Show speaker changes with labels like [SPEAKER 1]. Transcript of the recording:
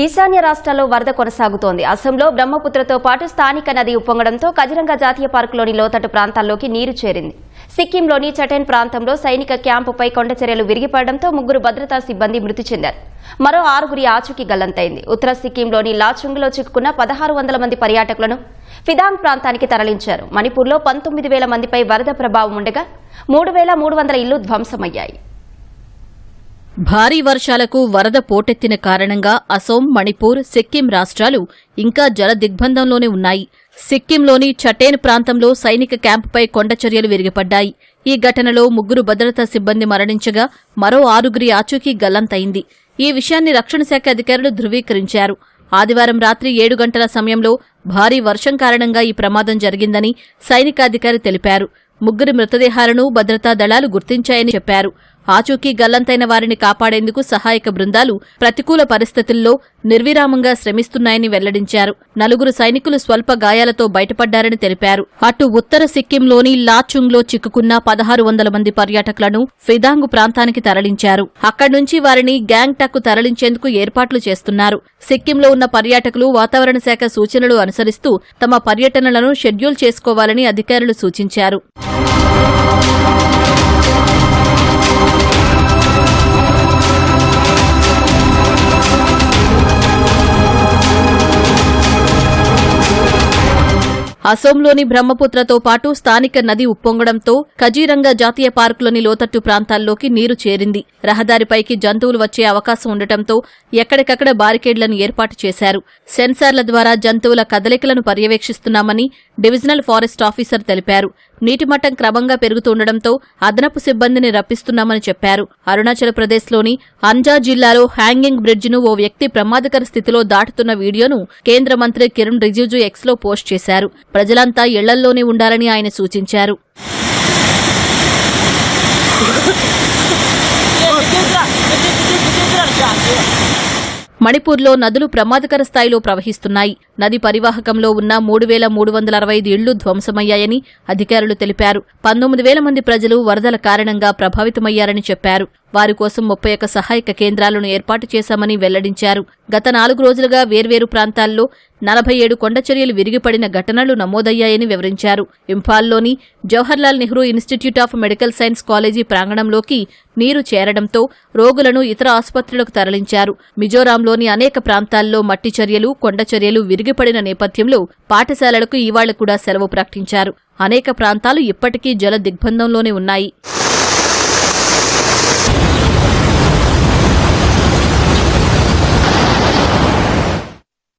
[SPEAKER 1] ఈశాన్య రాష్ట్రాల్లో వరద కొనసాగుతోంది. అసంలో బ్రహ్మపుత్రతో పాటు స్థానిక నది ఉప్పొంగడంతో కజిరంగ జాతీయ పార్కులోని లోతట్టు ప్రాంతాల్లోకి నీరు చేరింది. సిక్కింలోని చటెన్ ప్రాంతంలో సైనిక క్యాంపుపై కొండ చర్యలు విరిగిపడడంతో ముగ్గురు భద్రతా సిబ్బంది మృతి చెందారు. మరో ఆరుగురి ఆచూకీ గల్లంతైంది. ఉత్తర సిక్కింలోని లాచుంగ్లో చిక్కుకున్న పదహారు వందల మంది పర్యాటకులను ఫిదాంగ్ ప్రాంతానికి తరలించారు. మణిపూర్లో పంతొమ్మిది వేల మందిపై వరద ప్రభావం ఉండగా మూడు వేల మూడు వందల ఇళ్ళు ధ్వంసమయ్యాయి.
[SPEAKER 2] భారీ వర్షాలకు వరద పోటెత్తిన కారణంగా అసోం మణిపూర్ సిక్కిం రాష్ట్రాలు ఇంకా జల దిగ్బంధంలోనే ఉన్నాయి. సిక్కింలోని చటేన్ ప్రాంతంలో సైనిక క్యాంపుపై కొండచర్యలు విరిగిపడ్డాయి. ఈ ఘటనలో ముగ్గురు భద్రతా సిబ్బంది మరణించగా మరో ఆరుగురి ఆచూకీ గల్లంతైంది ఈ విషయాన్ని రక్షణ శాఖ అధికారులు ధృవీకరించారు. ఆదివారం రాత్రి ఏడు గంటల సమయంలో భారీ వర్షం కారణంగా ఈ ప్రమాదం జరిగిందని సైనికాధికారి తెలిపారు. ముగ్గురి మృతదేహాలను భద్రతా దళాలు గుర్తించాయని చెప్పారు. ఆచూకీ గల్లంతైన వారిని కాపాడేందుకు సహాయక బృందాలు ప్రతికూల పరిస్థితుల్లో నిర్విరామంగా శ్రమిస్తున్నాయని వెల్లడించారు. నలుగురు సైనికులు స్వల్ప గాయాలతో బయటపడ్డారని తెలిపారు. అటు ఉత్తర సిక్కింలోని లాచుంగ్లో చిక్కుకున్న పదహారు వందల మంది పర్యాటకులను ఫిదాంగు ప్రాంతానికి తరలించారు. అక్కడి నుంచి వారిని గ్యాంగ్టాక్ తరలించేందుకు ఏర్పాట్లు చేస్తున్నారు. సిక్కింలో ఉన్న పర్యాటకులు వాతావరణ శాఖ సూచనలు అనుసరిస్తూ తమ పర్యటనలను షెడ్యూల్ చేసుకోవాలని అధికారులు సూచించారు. అసోంలోని బ్రహ్మపుత్రతో పాటు స్థానిక నది ఉప్పొంగడంతో కజీరంగా జాతీయ పార్కులోని లోతట్టు ప్రాంతాల్లోకి నీరు చేరింది. రహదారిపైకి జంతువులు వచ్చే అవకాశం ఉండటంతో ఎక్కడికక్కడ బారికేడ్లను ఏర్పాటు చేశారు. సెన్సార్ల ద్వారా జంతువుల కదలికలను పర్యవేక్షిస్తున్నామని డివిజనల్ ఫారెస్ట్ ఆఫీసర్ తెలిపారు. నీటి మట్టం క్రమంగా పెరుగుతుండటంతో అదనపు సిబ్బందిని రప్పిస్తున్నామని చెప్పారు. అరుణాచల్ ప్రదేశ్లోని అంజా జిల్లాలో హ్యాంగింగ్ బ్రిడ్జ్ను ఓ వ్యక్తి ప్రమాదకర స్థితిలో దాటుతున్న వీడియోను కేంద్ర మంత్రి కిరణ్ రిజిజు ఎక్స్లో పోస్ట్ చేశారు. ప్రజలంతా ఇళ్ళల్లోనే ఉండాలని ఆయన సూచించారు. మణిపూర్లో నదులు ప్రమాదకర స్థాయిలో ప్రవహిస్తున్నాయి. నది పరివాహకంలో ఉన్న మూడు వేల మూడు వందల అరవై ఐదు ఇళ్ళు ధ్వంసమయ్యాయని అధికారులు తెలిపారు. పంతొమ్మిది వేల మంది ప్రజలు వరదల కారణంగా ప్రభావితమయ్యారని చెప్పారు. వారి కోసం ముప్పై ఒక్క సహాయక కేంద్రాలను ఏర్పాటు చేశామని వెల్లడించారు. గత నాలుగు రోజులుగా వేర్వేరు ప్రాంతాల్లో నలభై ఏడు కొండచర్యలు విరిగిపడిన ఘటనలు నమోదయ్యాయని వివరించారు. ఇంఫాల్లోని Jawaharlal Nehru institute of medical science college ప్రాంగణంలోకి నీరు చేరడంతో రోగులను ఇతర ఆసుపత్రులకు తరలించారు. మిజోరాంలోని అనేక ప్రాంతాల్లో మట్టి చర్యలు కొండచర్యలు విరిగిపడిన నేపథ్యంలో పాఠశాలలకు ఇవాళ కూడా సెలవు ప్రకటించారు. అనేక ప్రాంతాలు ఇప్పటికీ జల దిగ్బంధంలోనే ఉన్నాయి.